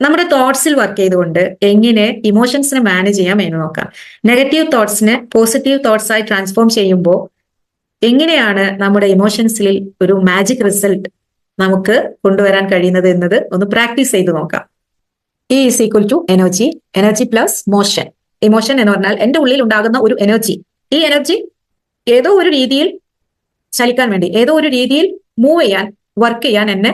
നമ്മുടെ തോട്ട്സിൽ വർക്ക് ചെയ്തുകൊണ്ട് എങ്ങനെ ഇമോഷൻസിനെ മാനേജ് ചെയ്യാം എന്ന് നോക്കാം. നെഗറ്റീവ് തോട്ട്സിനെ പോസിറ്റീവ് തോട്ട്സ് ആയി ട്രാൻസ്ഫോം ചെയ്യുമ്പോൾ എങ്ങനെയാണ് നമ്മുടെ ഇമോഷൻസിൽ ഒരു മാജിക് റിസൾട്ട് നമുക്ക് കൊണ്ടുവരാൻ കഴിയുന്നത് എന്നത് ഒന്ന് പ്രാക്ടീസ് ചെയ്ത് നോക്കാം. E is equal to energy energy plus motion emotion എന്ന് പറഞ്ഞാൽ എന്റെ ഉള്ളിൽ ഉണ്ടാകുന്ന ഒരു എനർജി ഈ എനർജി ഏതോ ഒരു രീതിയിൽ ചലിക്കാൻ വേണ്ടി ഏതോ ഒരു രീതിയിൽ മൂവ് ചെയ്യാൻ വർക്ക് ചെയ്യാൻ എന്നെ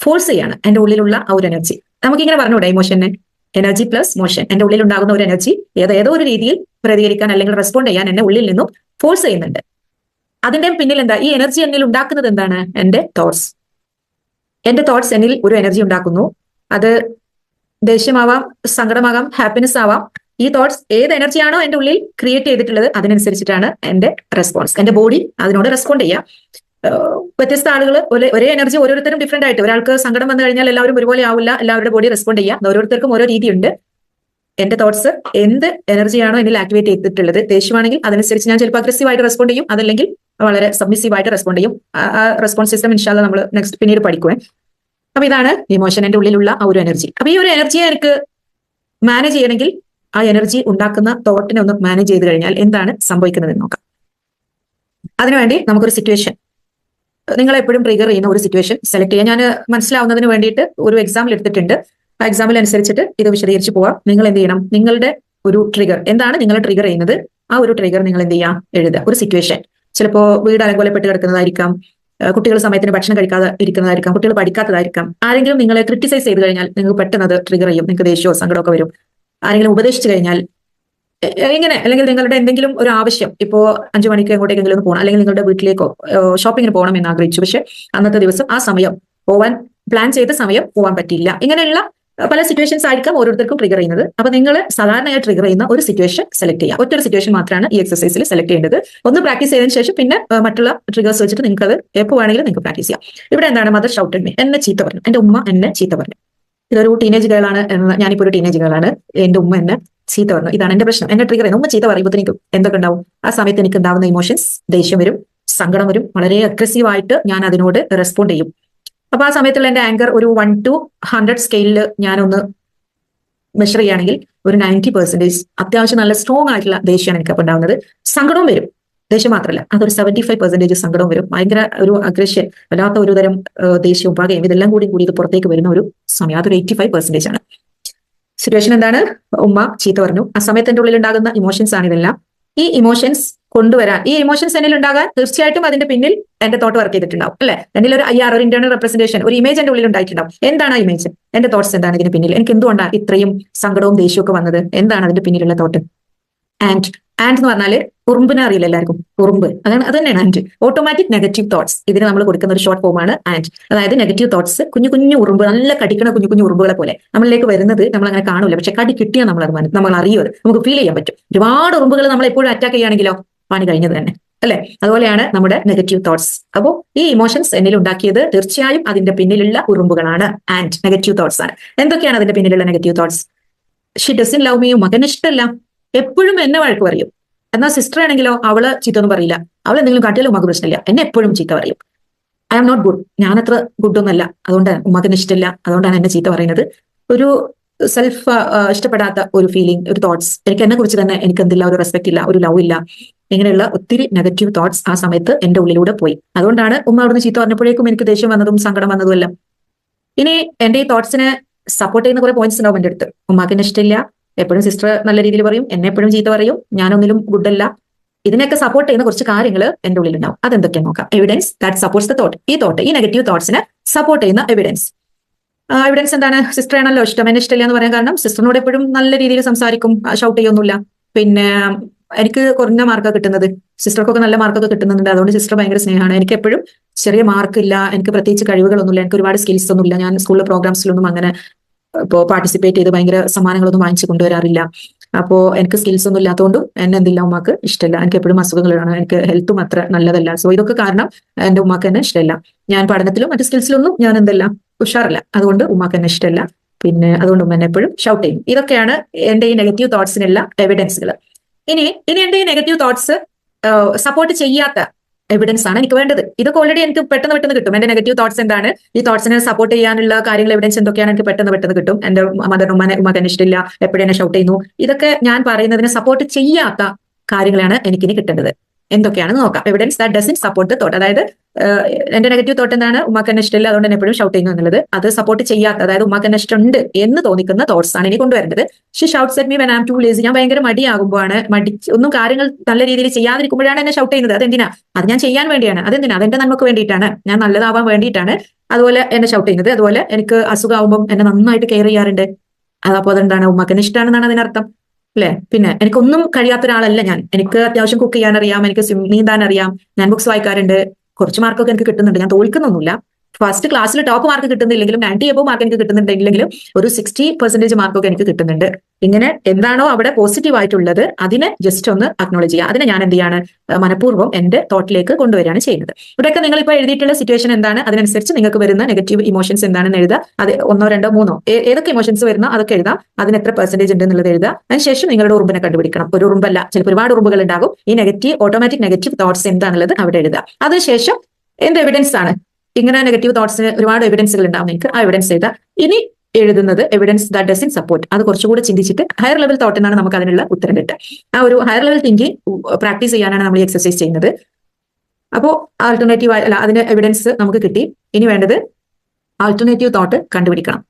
ഫോഴ്സ് ചെയ്യാണ് എന്റെ ഉള്ളിലുള്ള ആ ഒരു എനർജി നമുക്കിങ്ങനെ പറഞ്ഞൂടെ ഇമോഷനെ എനർജി പ്ലസ് മോഷൻ എന്റെ ഉള്ളിൽ ഉണ്ടാകുന്ന ഒരു എനർജി ഏതോ ഏതോ ഒരു രീതിയിൽ പ്രതികരിക്കാൻ അല്ലെങ്കിൽ റെസ്പോണ്ട് ചെയ്യാൻ എന്നെ ഉള്ളിൽ നിന്നും ഫോഴ്സ് ചെയ്യുന്നുണ്ട്. അതിന്റെ പിന്നിൽ എന്താ? ഈ എനർജി എന്നിൽ ഉണ്ടാക്കുന്നത് എന്താണ്? എന്റെ തോട്ട്സ് എന്റെ തോട്ട്സ് എന്നിൽ ഒരു എനർജി ഉണ്ടാക്കുന്നു. അത് ദേഷ്യമാവാം സങ്കടമാകാം ഹാപ്പിനെസ് ആവാം. ഈ തോട്ട്സ് ഏത് എനർജിയാണോ എന്റെ ഉള്ളിൽ ക്രിയേറ്റ് ചെയ്തിട്ടുള്ളത് അതിനനുസരിച്ചിട്ടാണ് എന്റെ റെസ്പോൺസ് എന്റെ ബോഡി അതിനോട് റെസ്പോണ്ട് ചെയ്യാം ഏഹ് വ്യത്യസ്ത ആളുകൾ ഒരേ ഒരേ എനർജി ഓരോരുത്തരും ഡിഫറെന്റ് ആയിട്ട്. ഒരാൾക്ക് സങ്കടം വന്നു കഴിഞ്ഞാൽ എല്ലാവരും ഒരുപോലെ ആവില്ല എല്ലാവരുടെ ബോഡി റെസ്പോണ്ട് ചെയ്യാം. ഓരോരുത്തർക്കും ഓരോ രീതിയുണ്ട്. എന്റെ തോട്ട്സ് എന്ത് എനർജിയാണോ എന്നിൽ ആക്ടിവേറ്റ് ചെയ്തിട്ടുള്ളത്. ദേഷ്യമാണെങ്കിൽ അതനുസരിച്ച് ഞാൻ ചിലപ്പോൾ അഗ്രസീവ് ആയിട്ട് റെസ്പോണ്ട് ചെയ്യും. അതല്ലെങ്കിൽ വളരെ സബ്മിസീവ് ആയിട്ട് റെസ്പോണ്ട് ചെയ്യും. ആ റെസ്പോൺസ് സിസ്റ്റം ഇൻഷാല്ല നമ്മൾ നെക്സ്റ്റ് പിന്നീട് പഠിക്കുവേ. അപ്പൊ ഇതാണ് ഇമോഷൻ എന്റെ ഉള്ളിലുള്ള ആ ഒരു എനർജി അപ്പൊ ഈ ഒരു എനർജിയെ എനിക്ക് മാനേജ് ചെയ്യണമെങ്കിൽ ആ എനർജി ഉണ്ടാക്കുന്ന തോട്ടിനെ ഒന്ന് മാനേജ് ചെയ്ത് കഴിഞ്ഞാൽ എന്താണ് സംഭവിക്കുന്നതെന്ന് നോക്കാം. അതിനുവേണ്ടി നമുക്കൊരു സിറ്റുവേഷൻ നിങ്ങൾ എപ്പോഴും ട്രിഗർ ചെയ്യുന്ന ഒരു സിറ്റുവേഷൻ സെലക്ട് ചെയ്യാൻ. ഞാൻ മനസ്സിലാവുന്നതിന് വേണ്ടിയിട്ട് ഒരു എക്സാമ്പിൾ എടുത്തിട്ടുണ്ട്. ആ എക്സാമ്പിൾ അനുസരിച്ചിട്ട് ഇത് വിശദീകരിച്ച് പോവാം. നിങ്ങൾ എന്ത് ചെയ്യണം? നിങ്ങളുടെ ഒരു ട്രിഗർ എന്താണ് നിങ്ങൾ ട്രിഗർ ചെയ്യുന്നത്? ആ ഒരു ട്രിഗർ നിങ്ങൾ എന്ത് ചെയ്യാം? എഴുതുക. ഒരു സിറ്റുവേഷൻ ചിലപ്പോൾ വീട് അലങ്കോലപ്പെട്ട് കിടക്കുന്നതായിരിക്കാം. കുട്ടികൾ സമയത്തിന് ഭക്ഷണം കഴിക്കാതെ ഇരിക്കുന്നതായിരിക്കാം. കുട്ടികൾ പഠിക്കാത്തതായിരിക്കാം. ആരെങ്കിലും നിങ്ങളെ ക്രിറ്റിസൈസ് ചെയ്ത് കഴിഞ്ഞാൽ നിങ്ങൾക്ക് പെട്ടെന്ന് അത് ട്രിഗർ ചെയ്യും. നിങ്ങൾക്ക് ദേഷ്യമോ സങ്കടമൊക്കെ വരും. ആരെങ്കിലും ഉപദേശിച്ചു കഴിഞ്ഞാൽ എങ്ങനെ അല്ലെങ്കിൽ നിങ്ങളുടെ എന്തെങ്കിലും ഒരു ആവശ്യം ഇപ്പോ അഞ്ചു മണിക്ക് എങ്ങോട്ടേക്കെങ്കിലും ഒന്ന് പോകണം അല്ലെങ്കിൽ നിങ്ങളുടെ വീട്ടിലേക്കോ ഷോപ്പിങ്ങിന് പോകണം എന്ന് ആഗ്രഹിച്ചു. പക്ഷെ അന്നത്തെ ദിവസം ആ സമയം പോവാൻ പ്ലാൻ ചെയ്ത സമയം പോവാൻ പറ്റില്ല ഇങ്ങനെയുള്ള പല സിറ്റുവേഷൻസ് ആയിരിക്കാം ഓരോരുത്തർക്കും ട്രിഗർ ചെയ്യുന്നത്. അപ്പൊ നിങ്ങൾ സാധാരണയായി ട്രിഗർ ചെയ്യുന്ന ഒരു സിറ്റുവേഷൻ സെലക്ട് ചെയ്യുക ഒറ്റൊരു സിറ്റുവേഷൻ മാത്രമാണ് ഈ എക്സസൈസിൽ സെലക്ട് ചെയ്യേണ്ടത്. ഒന്ന് പ്രാക്ടീസ് ചെയ്തതിനു ശേഷം പിന്നെ മറ്റുള്ള ട്രിഗേഴ്സ് വെച്ചിട്ട് നിങ്ങൾക്ക് അത് എപ്പോൾ വേണമെങ്കിലും നിങ്ങൾക്ക് പ്രാക്ടീസ് ചെയ്യാം. ഇവിടെ എന്താണ് മദർ ഷൗട്ടഡ് മീ എന്നെ ചീത്ത പറഞ്ഞു. എന്റെ ഉമ്മ എന്നെ ചീത്ത പറഞ്ഞു. ഇതൊരു ടീനേജ് ഗേളാണ് എന്ന് ഞാനിപ്പോ ഒരു ടീനേജ് ഗേളാണ് എന്റെ ഉമ്മ എന്നെ ചീത്ത പറഞ്ഞു ഇതാണ് എന്റെ പ്രശ്നം. എന്റെ ട്രിഗർ ഉമ്മ ചീത്ത പറയുമ്പോഴത്തേക്കും എന്തൊക്കെ ഉണ്ടാവും? ആ സമയത്ത് എനിക്ക് ഉണ്ടാവുന്ന ഇമോഷൻസ് ദേഷ്യം വരും സങ്കടം വരും. വളരെ അഗ്രസീവ് ആയിട്ട് ഞാൻ അതിനോട് റെസ്പോണ്ട് ചെയ്യും. അപ്പൊ ആ സമയത്തുള്ള എന്റെ ആങ്കർ ഒരു വൺ ടു ഹൺഡ്രഡ് സ്കെയിലിൽ ഞാനൊന്ന് മെഷർ ചെയ്യുകയാണെങ്കിൽ ഒരു നയന്റി പെർസെന്റേജ് അത്യാവശ്യം നല്ല സ്ട്രോങ് ആയിട്ടുള്ള ദേഷ്യമാണ് എനിക്ക് അപ്പോൾ ഉണ്ടാവുന്നത്. സങ്കടവും വരും. ദേഷ്യം മാത്രമല്ല അതൊരു സെവന്റി ഫൈവ് പെർസെന്റേജ് സങ്കടവും വരും. ഭയങ്കര ഒരു അഗ്രഷൻ വല്ലാത്ത ഒരു തരം ദേഷ്യവും പകയും ഇതെല്ലാം കൂടി കൂടി ഇത് പുറത്തേക്ക് വരുന്ന ഒരു സമയം. അതൊരു എയ്റ്റി ഫൈവ് പെർസെന്റേജ് ആണ്. സിറ്റുവേഷൻ എന്താണ്? ഉമ്മ ചീത്ത പറഞ്ഞു. ആ സമയത്ത് എന്റെ ഉള്ളിൽ ഉണ്ടാകുന്ന ഇമോഷൻസ് ആണ് ഇതെല്ലാം. ഈ ഇമോഷൻസ് കൊണ്ടുവരാൻ ഈ ഇമോഷൻസ് എന്നിൽ ഉണ്ടാകാൻ തീർച്ചയായിട്ടും അതിന്റെ പിന്നിൽ എന്റെ തോട്ട് വർക്ക് ചെയ്തിട്ടുണ്ടാവും അല്ലെ? എന്നിൽ ഒരു ഐ ആർ ഒരു ഇന്റേണൽ റെപ്രസെന്റേഷൻ ഒരു ഇമേജ് എന്റെ ഉള്ളിൽ ഉണ്ടായിട്ടുണ്ടാവും. എന്താണ് ആ ഇമേജ് എന്റെ തോട്ട്സ് എന്താണ് ഇതിന് പിന്നിൽ? എനിക്ക് എന്തുകൊണ്ടാണ് ഇത്രയും സങ്കടവും ദേഷ്യവും ഒക്കെ വന്നത്? എന്താണ് അതിന്റെ പിന്നിലുള്ള തോട്ട് ആൻഡ് ആൻഡ് എന്ന് പറഞ്ഞാൽ ഉറുമ്പിനെ അറിയില്ല എല്ലാവർക്കും. ഉറുമ്പ്. അതാണ് അത് തന്നെയാണ് ആൻഡ് ഓട്ടോമാറ്റിക് നെഗറ്റീവ് തോട്ട്സ് ഇതിന് നമ്മൾ കൊടുക്കുന്ന ഒരു ഷോർട്ട് ഫോം ആണ് ആൻഡ് അതായത് നെഗറ്റീവ് തോട്ട്സ് കുഞ്ഞു കുഞ്ഞു ഉറുമ്പ് നല്ല കടിക്കണ കുഞ്ഞു കുഞ്ഞു ഉറുമ്പുകളെ പോലെ നമ്മളിലേക്ക് വരുന്നത് നമ്മൾ അങ്ങനെ കാണൂല. പക്ഷെ കടി കിട്ടിയാൽ നമ്മൾ അത് നമ്മൾ അറിയുമത്. നമുക്ക് ഫീൽ ചെയ്യാൻ പറ്റും. ഒരുപാട് ഉറുമ്പുകൾ നമ്മൾ എപ്പോഴും അറ്റാക്ക് ചെയ്യുകയാണെങ്കിലോ? പണി കഴിഞ്ഞത് തന്നെ. അല്ലെ? അതുപോലെയാണ് നമ്മുടെ നെഗറ്റീവ് തോട്ട്സ് അപ്പോൾ ഈ ഇമോഷൻസ് എന്നിൽ ഉണ്ടാക്കിയത് തീർച്ചയായും അതിന്റെ പിന്നിലുള്ള ഉറുമ്പുകളാണ് ആൻഡ് നെഗറ്റീവ് തോട്ട്സ് ആണ്. എന്തൊക്കെയാണ് അതിന്റെ പിന്നിലുള്ള negative thoughts she doesn't love me മകൻ ഇഷ്ടമല്ല എപ്പോഴും എന്നെ വഴക്ക് പറയും. എന്നാൽ സിസ്റ്റർ ആണെങ്കിലോ അവൾ ചീത്ത ഒന്നും പറയില്ല. അവൾ എന്തെങ്കിലും കാട്ടിയാലും ഉമ്മക്ക് പ്രശ്നമില്ല. എന്നെ എപ്പോഴും ചീത്ത പറയും. ഐ ആം നോട്ട് ഗുഡ് ഞാൻ അത്ര ഗുഡ് ഒന്നല്ല. അതുകൊണ്ട് ഉമ്മക്കിന് ഇഷ്ടമില്ല. അതുകൊണ്ടാണ് എന്നെ ചീത്ത പറയുന്നത്. ഒരു സെൽഫ് ഇഷ്ടപ്പെടാത്ത ഒരു ഫീലിംഗ് ഒരു തോട്ട്സ് എനിക്ക് എന്നെ കുറിച്ച് തന്നെ എനിക്ക് എന്തില്ല ഒരു റെസ്പെക്ട് ഇല്ല ഒരു ലവ് ഇല്ല. ഇങ്ങനെയുള്ള ഒത്തിരി നെഗറ്റീവ് തോട്ട്സ് ആ സമയത്ത് എന്റെ ഉള്ളിലൂടെ പോയി. അതുകൊണ്ടാണ് ഉമ്മ അവിടുന്ന് ചീത്ത പറഞ്ഞപ്പോഴേക്കും എനിക്ക് ദേഷ്യം വന്നതും സങ്കടം വന്നതും എല്ലാം ഇനി എന്റെ ഈ തോട്ട്സിനെ സപ്പോർട്ട് ചെയ്യുന്ന കുറെ പോയിന്റ്സ് ഉണ്ടാവും എന്റെ അടുത്ത്. ഉമ്മാക്കിന് ഇഷ്ടമില്ല. എപ്പോഴും സിസ്റ്റർ നല്ല രീതിയിൽ പറയും എന്നെ എപ്പോഴും ചീത്ത പറയും ഞാനൊന്നിലും ഗുഡല്ല ഇതിനൊക്കെ സപ്പോർട്ട് ചെയ്യുന്ന കുറച്ച് കാര്യങ്ങൾ എന്റെ ഉള്ളിൽ ഉണ്ടാവും അതെന്തൊക്കെയാണ് നോക്കാം. Evidence that supports the thought ഈ തോട്ട് ഈ നെഗറ്റീവ് തോട്ട്സിനെ സപ്പോർട്ട് ചെയ്യുന്ന എവിഡൻസ് എവിഡൻസ് എന്താണ്? സിസ്റ്റർ ആണല്ലോ ഇഷ്ടം. എന്നെ ഇഷ്ടമില്ല എന്ന് പറയാൻ കാരണം സിസ്റ്ററിനോട് എപ്പോഴും നല്ല രീതിയിൽ സംസാരിക്കും. ഷൗട്ട് ചെയ്യൊന്നുമില്ല പിന്നെ എനിക്ക് കുറഞ്ഞ മാർക്കാണ് കിട്ടുന്നത്. സിസ്റ്റർക്കൊക്കെ നല്ല മാർക്കൊക്കെ കിട്ടുന്നുണ്ട്. അതുകൊണ്ട് സിസ്റ്റർ ഭയങ്കര സ്നേഹമാണ്. എനിക്ക് എപ്പോഴും ചെറിയ മാർക്ക് ഇല്ല. എനിക്ക് പ്രത്യേകിച്ച് കഴിവുകളൊന്നുമില്ല. എനിക്ക് ഒരുപാട് സ്കിൽസ് ഒന്നുമില്ല. ഞാൻ സ്കൂളിലെ പ്രോഗ്രാംസിലൊന്നും അങ്ങനെ ഇപ്പോൾ പാർട്ടിസിപ്പേറ്റ് ചെയ്ത് ഭയങ്കര സമ്മാനങ്ങളൊന്നും വാങ്ങിച്ചു കൊണ്ടുവരാറില്ല. അപ്പോൾ എനിക്ക് സ്കിൽസ് ഒന്നും ഇല്ലാത്തതുകൊണ്ടും എന്നെ എന്തില്ല ഉമ്മക്ക് ഇഷ്ടമല്ല എനിക്ക് എപ്പോഴും അസുഖങ്ങളാണ്. എനിക്ക് ഹെൽത്തും അത്ര നല്ലതല്ല. സോ ഇതൊക്കെ കാരണം എന്റെ ഉമ്മക്ക് എന്നെ ഇഷ്ടമല്ല ഞാൻ പഠനത്തിലും മറ്റു സ്കിൽസിലൊന്നും ഞാൻ എന്തല്ല ഉഷാറില്ല. അതുകൊണ്ട് ഉമ്മക്ക് എന്നെ ഇഷ്ടമല്ല പിന്നെ അതുകൊണ്ട് ഉമ്മ എന്നെ എപ്പോഴും ഷൗട്ട് ചെയ്യും. ഇതൊക്കെയാണ് എന്റെ ഈ നെഗറ്റീവ് തോട്ട്സിനുള്ള എവിഡൻസുകൾ ഇനി ഇനി എന്റെ ഈ നെഗറ്റീവ് തോട്ട്സ് സപ്പോർട്ട് ചെയ്യാത്ത എവിഡൻസ് ആണ് എനിക്ക് വേണ്ടത്. ഇതൊക്കെ ഓൾറെഡി എനിക്ക് പെട്ടെന്ന് പെട്ടെന്ന് കിട്ടും. എന്റെ നെഗറ്റീവ് തോട്ട്സ് എന്താണ്? ഈ തോട്ട്സിനെ സപ്പോർട്ട് ചെയ്യാനുള്ള കാര്യങ്ങൾ എവിഡൻസ് എന്തൊക്കെയാണ് എനിക്ക് പെട്ടെന്ന് പെട്ടെന്ന് കിട്ടും. എന്റെ മദർ ഉമ്മനെ ഉമ്മക്ക് എന്നെ ഇഷ്ടമില്ല എപ്പോഴും എന്നെ ഷൗട്ട് ചെയ്യുന്നു. ഇതൊക്കെ ഞാൻ പറയുന്നതിനെ സപ്പോർട്ട് ചെയ്യാത്ത കാര്യങ്ങളാണ് എനിക്കിനി കിട്ടേണ്ടത്. എന്തൊക്കെയാണെന്ന് നോക്കാം. Evidence that doesn't support thought അതായത് എന്റെ നെഗറ്റീവ് തോട്ട് എന്താണ്? ഉമ്മാക്ക് എന്നെ ഇഷ്ടമില്ല അതുകൊണ്ട് തന്നെ എപ്പോഴും ഷൗട്ട് ചെയ്യുന്നു എന്നുള്ളത്. അത് സപ്പോർട്ട് ചെയ്യാത്ത അതായത് ഉമ്മാക്ക് എന്നെ ഇഷ്ടമുണ്ട് എന്ന് തോന്നിക്കുന്ന തോട്ട്സ് ആണ് ഇനി കൊണ്ടുവരേണ്ടത്. She shouts at me when am too lazy ഞാൻ ഭയങ്കര മടിയാകുമ്പോഴാണ് മടി ഒന്നും കാര്യങ്ങൾ നല്ല രീതിയിൽ ചെയ്യാതിരിക്കുമ്പോഴാണ് എന്നെ ഷൗട്ട് ചെയ്യുന്നത്. അതെന്തിനാ? അത് ഞാൻ ചെയ്യാൻ വേണ്ടിയാണ്. അതെന്തിനാ? അതെന്റെ നന്മക്ക് വേണ്ടിയിട്ടാണ്. ഞാൻ നല്ലതാവാൻ വേണ്ടിയിട്ടാണ് അതുപോലെ എന്നെ ഷൗട്ട് ചെയ്യുന്നത്. അതുപോലെ എനിക്ക് അസുഖമാകുമ്പോൾ എന്നെ നന്നായിട്ട് കെയർ ചെയ്യാറുണ്ട്. അതപ്പോ അതെന്താണ്? ഉമ്മക്ക് ഇഷ്ടമാണെന്നാണ് അതിനർത്ഥം. അല്ലെ പിന്നെ എനിക്കൊന്നും കഴിയാത്ത ഒരാളല്ല ഞാൻ. എനിക്ക് അത്യാവശ്യം കുക്ക് ചെയ്യാൻ അറിയാം എനിക്ക് സ്വിമ്മിങ് നീന്താൻ അറിയാം. ഞാൻ ബുക്സ് വായിക്കാറുണ്ട്. കുറച്ച് മാർക്കൊക്കെ എനിക്ക് കിട്ടുന്നുണ്ട്. ഞാൻ തോൽക്കുന്നൊന്നുമില്ല. ഫസ്റ്റ് ക്ലാസ്സിൽ ടോപ്പ് മാർക്ക് കിട്ടുന്നില്ലെങ്കിലും നയന്റി എബോ മാർക്ക് എനിക്ക് കിട്ടുന്നുണ്ടെങ്കിലും ഒരു സിക്സ്റ്റി പെർസെന്റേജ് മാർക്കൊക്കെ എനിക്ക് കിട്ടുന്നുണ്ട്. ഇങ്ങനെ എന്താണോ അവിടെ പോസിറ്റീവ് ആയിട്ടുള്ളത് അതിനെ ജസ്റ്റ് ഒന്ന് അക്നോളജ് ചെയ്യുക. അതിനെ ഞാൻ എന്ത് ചെയ്യാണ്? മനഃപൂർവം എന്റെ തോട്ടിലേക്ക് കൊണ്ടുവരികയാണ് ചെയ്യുന്നത്. ഇവിടെയൊക്കെ നിങ്ങൾ ഇപ്പോൾ എഴുതിയിട്ടുള്ള സിറ്റുവേഷൻ എന്താണ്? അതിനനുസരിച്ച് നിങ്ങൾക്ക് വരുന്ന നെഗറ്റീവ് ഇമോഷൻസ് എന്താണെന്ന് എഴുതുക. അത് ഒന്നോ രണ്ടോ മൂന്നോ ഏതൊക്കെ ഇമോഷൻസ് വരുന്നോ അതൊക്കെ എഴുതാം. അതിന് എത്ര പെർസെന്റേജ് ഉണ്ട് എന്നുള്ളത് എഴുതുക. അതിനുശേഷം നിങ്ങളുടെ ഉറുമ്പിനെ കണ്ടുപിടിക്കണം. ഒരു ഉറുമ്പല്ല ചിലപ്പോൾ ഒരുപാട് ഉറുമ്പുകൾ ഉണ്ടാകും. ഈ നെഗറ്റീവ് ഓട്ടോമാറ്റിക് നെഗറ്റീവ് തോട്ട്സ് എന്താണുള്ളത് അവിടെ എഴുതുക. അതിനുശേഷം എന്ത് എവിഡൻസ് ആണ്? ഇങ്ങനെ നെഗറ്റീവ് തോട്ട്സിന് ഒരുപാട് എവിഡൻസുകൾ ഉണ്ടാവും നിങ്ങൾക്ക് ആ എവിഡൻസ് ചെയ്ത. ഇനി എഴുതുന്നത് evidence the doesn't support അത് കുറച്ചുകൂടി ചിന്തിച്ചിട്ട് ഹയർ ലെവൽ തോട്ട് എന്നാണ് നമുക്ക് അതിനുള്ള ഉത്തരം കിട്ടുക. ആ ഒരു ഹയർ ലെവൽ തിങ്കിങ് പ്രാക്ടീസ് ചെയ്യാനാണ് നമ്മൾ ഈ എക്സസൈസ് ചെയ്യുന്നത്. അപ്പോൾ ആൾട്ടർനേറ്റീവ് അല്ല അതിന് എവിഡൻസ് നമുക്ക് കിട്ടി. ഇനി വേണ്ടത് ആൾട്ടർനേറ്റീവ് തോട്ട് കണ്ടുപിടിക്കണം.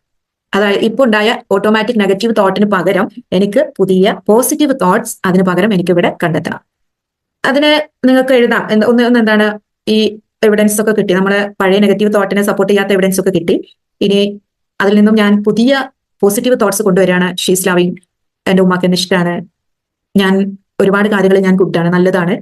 അതായത് ഇപ്പോൾ ഉണ്ടായ ഓട്ടോമാറ്റിക് നെഗറ്റീവ് തോട്ടിന് പകരം എനിക്ക് പുതിയ പോസിറ്റീവ് തോട്ട്സ് അതിന് പകരം എനിക്ക് ഇവിടെ കണ്ടെത്തണം. അതിന് നിങ്ങൾക്ക് എഴുതാം. ഒന്ന് ഒന്ന് എന്താണ് ഈ എവിഡൻസ് ഒക്കെ കിട്ടി. നമ്മുടെ പഴയ നെഗറ്റീവ് തോട്ടിനെ സപ്പോർട്ട് ചെയ്യാത്ത എവിഡൻസ് ഒക്കെ കിട്ടി. ഇനി അതിൽ നിന്നും ഞാൻ പുതിയ പോസിറ്റീവ് തോട്ട്സ് കൊണ്ടുവരികയാണ്. ഷീസ് ലവിങ് എന്റെ ഉമ്മാക്ക് എന്നെ ഇഷ്ടമാണ് ഞാൻ ഒരുപാട് കാര്യങ്ങൾ ഞാൻ ഗുഡാണ് നല്ലതാണ്.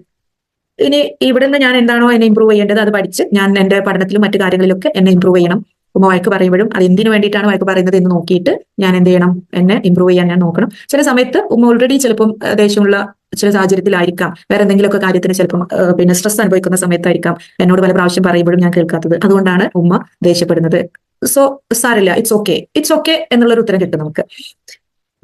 ഇനി ഇവിടെ നിന്ന് ഞാൻ എന്താണോ എന്നെ ഇമ്പ്രൂവ് ചെയ്യേണ്ടത് അത് പഠിച്ച് ഞാൻ എന്റെ പഠനത്തിലും മറ്റു കാര്യങ്ങളിലൊക്കെ എന്നെ ഇമ്പ്രൂവ് ചെയ്യണം. ഉമ്മ വഴക്ക് പറയുമ്പോഴും അത് എന്തിനു വേണ്ടിയിട്ടാണ് വഴക്ക് പറയുന്നത് എന്ന് നോക്കിയിട്ട് ഞാൻ എന്ത് ചെയ്യണം? എന്നെ ഇമ്പ്രൂവ് ചെയ്യാൻ ഞാൻ നോക്കണം. ചില സമയത്ത് ഉമ്മ ഓൾറെഡി ചിലപ്പം ദേഷ്യമുള്ള ചില സാഹചര്യത്തിലായിരിക്കാം. വേറെ എന്തെങ്കിലുമൊക്കെ കാര്യത്തിന് ചിലപ്പം പിന്നെ സ്ട്രെസ് അനുഭവിക്കുന്ന സമയത്തായിരിക്കാം. എന്നോട് പല പ്രാവശ്യം പറയുമ്പോഴും ഞാൻ കേൾക്കാത്തത്. അതുകൊണ്ടാണ് ഉമ്മ ദേഷ്യപ്പെടുന്നത്. സോ സാരില്ല ഇറ്റ്സ് ഓക്കെ ഇറ്റ്സ് ഓക്കെ എന്നുള്ളൊരു ഉത്തരം കിട്ടും നമുക്ക്.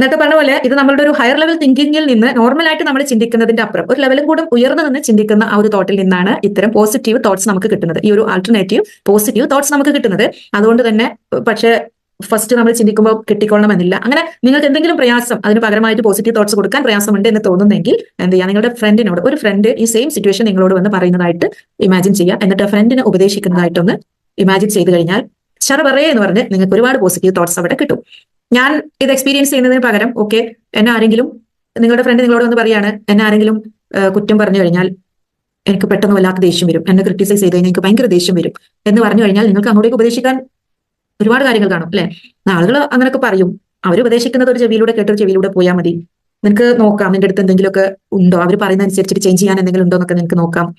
നേരത്തെ പറഞ്ഞ പോലെ ഇത് നമ്മളുടെ ഒരു ഹയർ ലെവൽ തിങ്കിങ്ങിൽ നിന്ന് നോർമലായിട്ട് നമ്മൾ ചിന്തിക്കുന്നതിന്റെ അപ്പുറം ഒരു ലെവലും കൂടെ ഉയർന്നു നിന്ന് ചിന്തിക്കുന്ന ആ ഒരു തോട്ടിൽ നിന്നാണ് ഇത്തരം പോസിറ്റീവ് തോട്ട്സ് നമുക്ക് കിട്ടുന്നത്. ഈ ഒരു ആൾട്ടർനേറ്റീവ് പോസിറ്റീവ് തോട്ട്സ് നമുക്ക് കിട്ടുന്നത്. അതുകൊണ്ട് തന്നെ പക്ഷേ ഫസ്റ്റ് നമ്മൾ ചിന്തിക്കുമ്പോൾ കിട്ടിക്കൊള്ളണമെന്നില്ല. അങ്ങനെ നിങ്ങൾക്ക് എന്തെങ്കിലും പ്രയാസം അതിന് പകരമായിട്ട് പോസിറ്റീവ് തോട്ട്സ് കൊടുക്കാൻ പ്രയാസമുണ്ട് എന്ന് തോന്നുന്നെങ്കിൽ എന്ത് ചെയ്യുക നിങ്ങളുടെ ഫ്രണ്ടിനോട് ഒരു ഫ്രണ്ട് ഈ സെയിം സിറ്റുവേഷൻ നിങ്ങളോട് വന്ന് പറയുന്നതായിട്ട് ഇമാജിൻ ചെയ്യുക. എന്നിട്ട് ഫ്രണ്ടിനെ ഉപദേശിക്കുന്നതായിട്ടൊന്ന് ഇമാജിൻ ചെയ്ത് കഴിഞ്ഞാൽ പറയേ എന്ന് പറഞ്ഞ് നിങ്ങൾക്ക് ഒരുപാട് പോസിറ്റീവ് തോട്ട്സ് അവിടെ കിട്ടും. ഞാൻ ഇത് എക്സ്പീരിയൻസ് ചെയ്യുന്നതിന് പകരം ഓക്കെ എന്നെ ആരെങ്കിലും നിങ്ങളുടെ ഫ്രണ്ട് നിങ്ങളോട് വന്ന് പറയാണ് എന്നെ ആരെങ്കിലും കുറ്റം പറഞ്ഞു കഴിഞ്ഞാൽ എനിക്ക് പെട്ടെന്ന് വല്ലാത്ത ദേഷ്യം വരും. എന്നെ ക്രിട്ടിസൈസ് ചെയ്ത് കഴിഞ്ഞാൽ എനിക്ക് ഭയങ്കര ദേഷ്യം വരും എന്ന് പറഞ്ഞു കഴിഞ്ഞാൽ നിങ്ങൾക്ക് അങ്ങോട്ടേക്ക് ഉപദേശിക്കാൻ ഒരുപാട് കാര്യങ്ങൾ കാണും അല്ലെ? ആളുകൾ അങ്ങനെയൊക്കെ പറയും. അവർ ഉപദേശിക്കുന്നത് ഒരു ചെവിയിലൂടെ കേട്ടൊരു ചെവിയിലൂടെ പോയാൽ മതി. നിനക്ക് നോക്കാം നിന്റെ അടുത്ത് എന്തെങ്കിലുമൊക്കെ ഉണ്ടോ? അവർ പറയുന്ന അനുസരിച്ചിട്ട് ചേഞ്ച് ചെയ്യാൻ എന്തെങ്കിലും ഉണ്ടോ എന്നൊക്കെ നിനക്ക് നോക്കാം.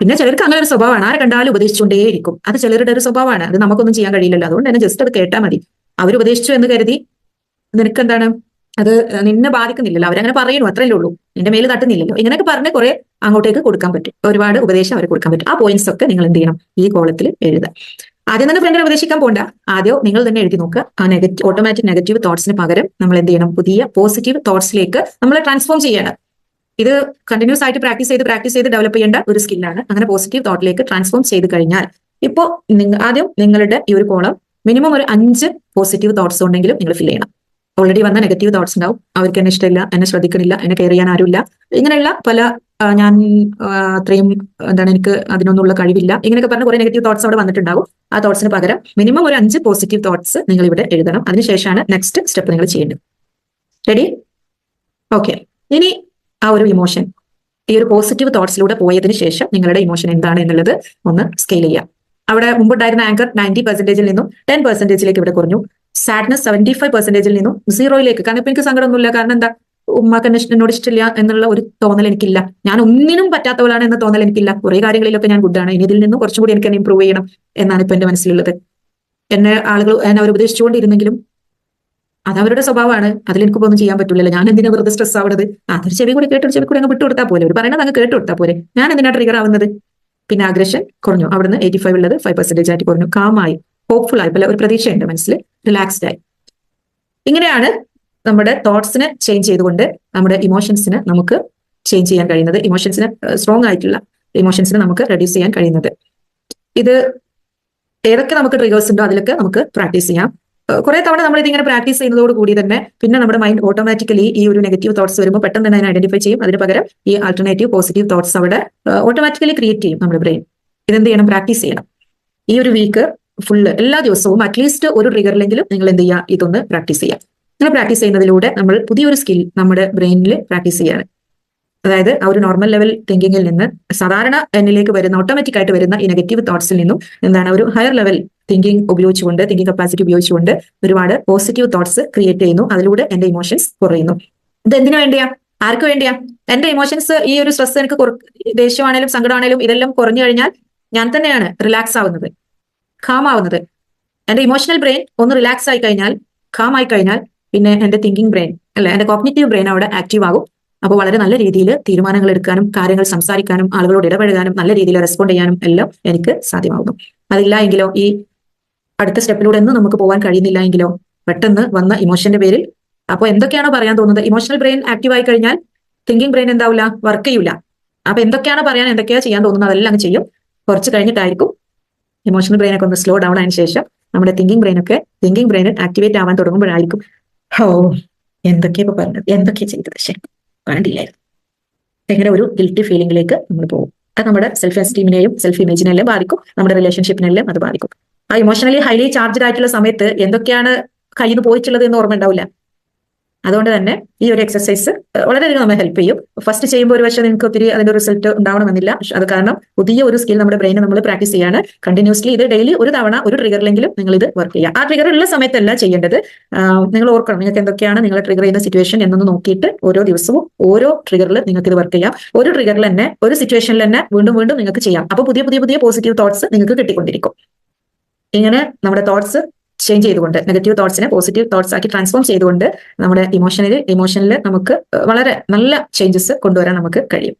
പിന്നെ ചിലർക്ക് അങ്ങനെ ഒരു സ്വഭാവമാണ്. ആരെ കണ്ടാലും ഉപദേശിച്ചുകൊണ്ടേയിരിക്കും. അത് ചിലരുടെ ഒരു സ്വഭാവമാണ്. അത് നമുക്കൊന്നും ചെയ്യാൻ കഴിയില്ലല്ലോ. അതുകൊണ്ട് തന്നെ ജസ്റ്റ് അത് കേട്ടാൽ മതി. അവർ ഉപദേശിച്ചു എന്ന് കരുതി നിനക്ക് എന്താണ് അത് നിന്നെ ബാധിക്കുന്നില്ലല്ലോ. അവരങ്ങനെ പറയുന്നു അത്രയല്ലേ ഉള്ളൂ. നിന്റെ മേൽ തട്ടുന്നില്ലല്ലോ. ഇങ്ങനെയൊക്കെ പറഞ്ഞ് കുറെ അങ്ങോട്ടേക്ക് കൊടുക്കാൻ പറ്റും. ഒരുപാട് ഉപദേശം അവർ കൊടുക്കാൻ പറ്റും. ആ പോയിന്റ്സ് ഒക്കെ നിങ്ങൾ എന്ത് ചെയ്യണം ഈ കോളത്തിൽ എഴുതുക. ആദ്യം തന്നെ ഫ്രണ്ടിനെ ഉപദേശിക്കാൻ പോണ്ട. ആദ്യം നിങ്ങൾ തന്നെ എഴുതി നോക്കുക ആ നെഗറ്റീവ് ഓട്ടോമാറ്റിക് നെഗറ്റീവ് തോട്ട്സിന് പകരം നമ്മൾ എന്ത് ചെയ്യണം? പുതിയ പോസിറ്റീവ് തോട്ട്സിലേക്ക് നമ്മൾ ട്രാൻസ്ഫോം ചെയ്യണം. ഇത് കണ്ടിന്യൂസ് ആയിട്ട് പ്രാക്ടീസ് ചെയ്ത് പ്രാക്ടീസ് ചെയ്ത് ഡെവലപ്പ് ചെയ്യേണ്ട ഒരു സ്കില്ലാണ് അങ്ങനെ പോസിറ്റീവ് തോട്ടിലേക്ക് ട്രാൻസ്ഫോം ചെയ്ത് കഴിഞ്ഞാൽ ഇപ്പോൾ ആദ്യം നിങ്ങളുടെ ഈ ഒരു കോളം മിനിമം ഒരു അഞ്ച് പോസിറ്റീവ് തോട്ട്സ് ഉണ്ടെങ്കിലും നിങ്ങൾ ഫിൽ ചെയ്യണം. ഓൾറെഡി വന്ന നെഗറ്റീവ് തോട്ട്സ് ഉണ്ടാവും. അവർക്ക് എന്നെ ഇഷ്ടമില്ല എന്നെ ശ്രദ്ധിക്കണില്ല എന്നെ കെയർ ചെയ്യാൻ ആരുമില്ല. ഇങ്ങനെയുള്ള പല ഞാൻ അത്രയും എന്താണ് എനിക്ക് അതിനൊന്നുള്ള കഴിവില്ല. ഇങ്ങനെയൊക്കെ പറഞ്ഞ കുറെ നെഗറ്റീവ് തോട്ട്സ് അവിടെ വന്നിട്ടുണ്ടാവും. ആ തോട്ട്സിന് പകരം മിനിമം ഒരു അഞ്ച് പോസിറ്റീവ് തോട്ട്സ് നിങ്ങൾ ഇവിടെ എഴുതണം അതിനുശേഷമാണ് നെക്സ്റ്റ് സ്റ്റെപ്പ് നിങ്ങൾ ചെയ്യേണ്ടത്. റെഡി ഓക്കെ ഇനി ആ ഒരു ഇമോഷൻ ഈ ഒരു പോസിറ്റീവ് തോട്ട്സിലൂടെ പോയതിനു ശേഷം നിങ്ങളുടെ ഇമോഷൻ എന്താണ് എന്നുള്ളത് ഒന്ന് സ്കെയിൽ ചെയ്യാം. അവിടെ മുമ്പുണ്ടായിരുന്ന ആങ്കർ നയന്റി പെർസെന്റേജിൽ നിന്നും ടെൻ പെർസെന്റേജിലേക്ക് ഇവിടെ കുറഞ്ഞു. സാഡ്നസ് സെവന്റി ഫൈവ് പെർസെന്റേജിൽ നിന്നും സീറോയിലേക്ക് കാരണം ഇപ്പൊ എനിക്ക് സങ്കടമൊന്നുമില്ല. കാരണം എന്താ? ഉമ്മാക്ക് എന്നെ ഇഷ്ടമില്ല എന്നുള്ള ഒരു തോന്നൽ എനിക്കില്ല. ഞാൻ ഒന്നിനും പറ്റാത്തവളാണ് എന്ന തോന്നൽ എനിക്കില്ല. കുറെ കാര്യങ്ങളിലൊക്കെ ഞാൻ ഗുഡാണ് ഇനി ഇതിൽ നിന്നും കുറച്ചും കൂടി എനിക്ക് എന്നെ ഇമ്പ്രൂവ് ചെയ്യണം എന്നാണ് ഇപ്പൊ എന്റെ മനസ്സിലുള്ളത്. എന്നെ ആളുകൾ എന്നെ അവർ ഉപദേശിച്ചുകൊണ്ടിരുന്നെങ്കിലും അത് അവരുടെ സ്വഭാവമാണ്. എനിക്ക് ഒന്നും ചെയ്യാൻ പറ്റില്ലല്ലോ ഞാൻ എന്തിനാ വെറുതെ സ്ട്രെസ് ആവുന്നത് അതൊരു ചെവി കൂടി കേട്ടൊരു ചെവി കൂടി അങ്ങ് വിട്ടു കൊടുത്താൽ പോലെ ഒരു പറയണത് അങ്ങ് കേട്ടു കൊടുത്താൽ പോലെ ഞാൻ എന്തിനാ ട്രിഗർ ആവുന്നത്? പിന്നെ ആഗ്രഷൻ കുറഞ്ഞു. അവിടുന്ന് എയ്റ്റി ഫൈവ് ഉള്ളത് ഫൈവ് പെർസെന്റേജ് ആയിട്ട് കുറഞ്ഞു. കാമായി ഹോപ്പ്ഫുൾ ആയി. പല ഒരു പ്രതീക്ഷയുണ്ട് മനസ്സിൽ. റിലാക്സ്ഡ് ആയി. ഇങ്ങനെയാണ് നമ്മുടെ തോട്ട്സിനെ ചേഞ്ച് ചെയ്തുകൊണ്ട് നമ്മുടെ ഇമോഷൻസിനെ നമുക്ക് ചേഞ്ച് ചെയ്യാൻ കഴിയുന്നത് ഇമോഷൻസിനെ സ്ട്രോങ് ആയിട്ടുള്ള ഇമോഷൻസിനെ നമുക്ക് റെഡ്യൂസ് ചെയ്യാൻ കഴിയുന്നത്. ഇത് ഏതൊക്കെ നമുക്ക് ട്രിഗേഴ്സ് ഉണ്ടോ അതിലൊക്കെ നമുക്ക് പ്രാക്ടീസ് ചെയ്യാം. കുറെ തവണ നമ്മൾ ഇതിങ്ങനെ പ്രാക്ടീസ് ചെയ്യുന്നതോട് കൂടി തന്നെ പിന്നെ നമ്മുടെ മൈൻഡ് ഓട്ടോമാറ്റിക്കലി ഈ ഒരു നെഗറ്റീവ് തോട്ട്സ് വരുമ്പോൾ പെട്ടെന്ന് തന്നെ അതിനെ ഐഡന്റിഫൈ ചെയ്യും. അതിന് പകരം ഈ ആൾട്ടർനേറ്റീവ് പോസിറ്റീവ് തോട്ട്സ് അവിടെ ഓട്ടോമാറ്റിക്കലി ക്രിയേറ്റ് ചെയ്യും നമ്മുടെ ബ്രെയിൻ ഇതെന്ത് ചെയ്യണം? പ്രാക്ടീസ് ചെയ്യണം. ഈ ഒരു വീക്ക് ഫുള്ള് എല്ലാ ദിവസവും അറ്റ്ലീസ്റ്റ് ഒരു ട്രിഗറിലെങ്കിലും നിങ്ങൾ എന്ത് ചെയ്യുക? ഇതൊന്ന് പ്രാക്ടീസ് ചെയ്യാം ഇങ്ങനെ പ്രാക്ടീസ് ചെയ്യുന്നതിലൂടെ നമ്മൾ പുതിയൊരു സ്കിൽ നമ്മുടെ ബ്രെയിനിൽ പ്രാക്ടീസ് ചെയ്യാണ്. അതായത് ആ ഒരു നോർമൽ ലെവൽ തിങ്കിങ്ങിൽ നിന്ന് സാധാരണ എന്നിലേക്ക് വരുന്ന ഓട്ടോമാറ്റിക് ആയിട്ട് വരുന്ന ഈ നെഗറ്റീവ് തോട്ട്സിൽ നിന്നും എന്താണ് ഒരു ഹയർ ലെവൽ തിങ്കിങ് ഉപയോഗിച്ചുകൊണ്ട് തിങ്കിങ് കപ്പാസിറ്റി ഉപയോഗിച്ചുകൊണ്ട് ഒരുപാട് പോസിറ്റീവ് തോട്ട്സ് ക്രിയേറ്റ് ചെയ്യുന്നു. അതിലൂടെ എന്റെ ഇമോഷൻസ് കുറയുന്നു. ഇത് എന്തിനു വേണ്ടിയാ? ആർക്ക് വേണ്ടിയാ? എന്റെ ഇമോഷൻസ് ഈ ഒരു സ്ട്രെസ് എനിക്ക് ദേഷ്യമാണേലും സങ്കടമാണേലും ഇതെല്ലാം കുറഞ്ഞു കഴിഞ്ഞാൽ ഞാൻ തന്നെയാണ് റിലാക്സ് ആവുന്നത് കാം ആവുന്നത്. എന്റെ ഇമോഷണൽ ബ്രെയിൻ ഒന്ന് റിലാക്സ് ആയി കഴിഞ്ഞാൽ കാം ആയി കഴിഞ്ഞാൽ പിന്നെ എന്റെ തിങ്കിങ് ബ്രെയിൻ അല്ലെ? എന്റെ കോഗ്നേറ്റീവ് ബ്രെയിൻ അവിടെ ആക്റ്റീവ് ആകും. അപ്പോൾ വളരെ നല്ല രീതിയിൽ തീരുമാനങ്ങൾ എടുക്കാനും കാര്യങ്ങൾ സംസാരിക്കാനും ആളുകളോട് ഇടപഴകാനും നല്ല രീതിയിൽ റെസ്പോണ്ട് ചെയ്യാനും എല്ലാം എനിക്ക് സാധ്യമാകുന്നു. അതില്ല എങ്കിലോ ഈ അടുത്ത സ്റ്റെപ്പിലൂടെ ഒന്നും നമുക്ക് പോകാൻ കഴിയുന്നില്ല എങ്കിലോ പെട്ടെന്ന് വന്ന ഇമോഷന്റെ പേരിൽ. അപ്പോൾ എന്തൊക്കെയാണോ പറയാൻ തോന്നുന്നത്? ഇമോഷണൽ ബ്രെയിൻ ആക്റ്റീവ് ആയി കഴിഞ്ഞാൽ തിങ്കിങ് ബ്രെയിൻ എന്താവില്ല? വർക്ക് ചെയ്യില്ല അപ്പൊ എന്തൊക്കെയാണോ പറയാൻ എന്തൊക്കെയാണ് ചെയ്യാൻ തോന്നുന്നത്? അതെല്ലാം അങ്ങ് ചെയ്യും. കുറച്ച് കഴിഞ്ഞിട്ടായിരിക്കും ഇമോഷണൽ ബ്രെയിനൊക്കെ ഒന്ന് സ്ലോ ഡൗൺ ആയതിനു ശേഷം നമ്മുടെ തിങ്കിങ് ബ്രെയിനൊക്കെ തിങ്കിങ് ബ്രെയിൻ ആക്ടിവേറ്റ് ആവാൻ തുടങ്ങുമ്പോഴായിരിക്കും ഓ എന്തൊക്കെയാ പറഞ്ഞത്? എന്തൊക്കെയാ ചെയ്തത്? ശരി വേണ്ടില്ലായിരുന്നു ഇങ്ങനെ ഒരു ഗിൽറ്റി ഫീലിംഗിലേക്ക് നമ്മൾ പോകും. അത് നമ്മുടെ സെൽഫ് എസ്റ്റീമിനെയും സെൽഫ് ഇമേജിനെല്ലാം ബാധിക്കും. നമ്മുടെ റിലേഷൻഷിപ്പിനെല്ലാം അത് ബാധിക്കും. ആ ഇമോഷണലി ഹൈലി ചാർജ്ഡ് ആയിട്ടുള്ള സമയത്ത് എന്തൊക്കെയാണ് കയ്യിൽ നിന്ന് പോയിട്ടുള്ളത് എന്ന് ഓർമ്മ ഉണ്ടാവില്ല അതുകൊണ്ട് തന്നെ ഈ ഒരു എക്സസൈസ് വളരെയധികം നമ്മെ ഹെൽപ്പ് ചെയ്യും. ഫസ്റ്റ് ചെയ്യുമ്പോൾ ഒരു പക്ഷേ നിങ്ങൾക്ക് ഒത്തിരി അതിന്റെ റിസൾട്ട് ഉണ്ടാവണമെന്നില്ല. അത് കാരണം പുതിയ ഒരു സ്കിൽ നമ്മുടെ ബ്രെയിൻ നമ്മൾ പ്രാക്ടീസ് ചെയ്യാണ്. കണ്ടിന്യൂസ്ലി ഇത് ഡെയിലി ഒരു തവണ ഒരു ട്രിഗറിലെങ്കിലും നിങ്ങൾ ഇത് വർക്ക് ചെയ്യുക ആ ട്രിഗർ ഉള്ള സമയത്തല്ല ചെയ്യേണ്ടത്. നിങ്ങൾ ഓർക്കണം നിങ്ങൾക്ക് എന്തൊക്കെയാണ് നിങ്ങളെ ട്രിഗർ ചെയ്യുന്ന സിറ്റുവേഷൻ എന്നൊന്ന് നോക്കിയിട്ട് ഓരോ ദിവസവും ഓരോ ട്രിഗറിൽ നിങ്ങൾക്ക് ഇത് വർക്ക് ചെയ്യാം. ഒരു ട്രിഗറിൽ തന്നെ ഒരു സിറ്റുവേഷനിൽ തന്നെ വീണ്ടും വീണ്ടും നിങ്ങൾക്ക് ചെയ്യാം. അപ്പോൾ പുതിയ പുതിയ പുതിയ പോസിറ്റീവ് തോട്ട്സ് നിങ്ങൾക്ക് കിട്ടിക്കൊണ്ടിരിക്കും. ഇങ്ങനെ നമ്മുടെ തോട്ട്സ് ചേഞ്ച് ചെയ്തുകൊണ്ട് നെഗറ്റീവ് തോട്ട്സിനെ പോസിറ്റീവ് തോട്ട്സ് ആക്കി ട്രാൻസ്ഫോം ചെയ്തുകൊണ്ട് നമ്മുടെ ഇമോഷനിൽ ഇമോഷനിൽ നമുക്ക് വളരെ നല്ല ചേഞ്ചസ് കൊണ്ടുവരാൻ നമുക്ക് കഴിയും.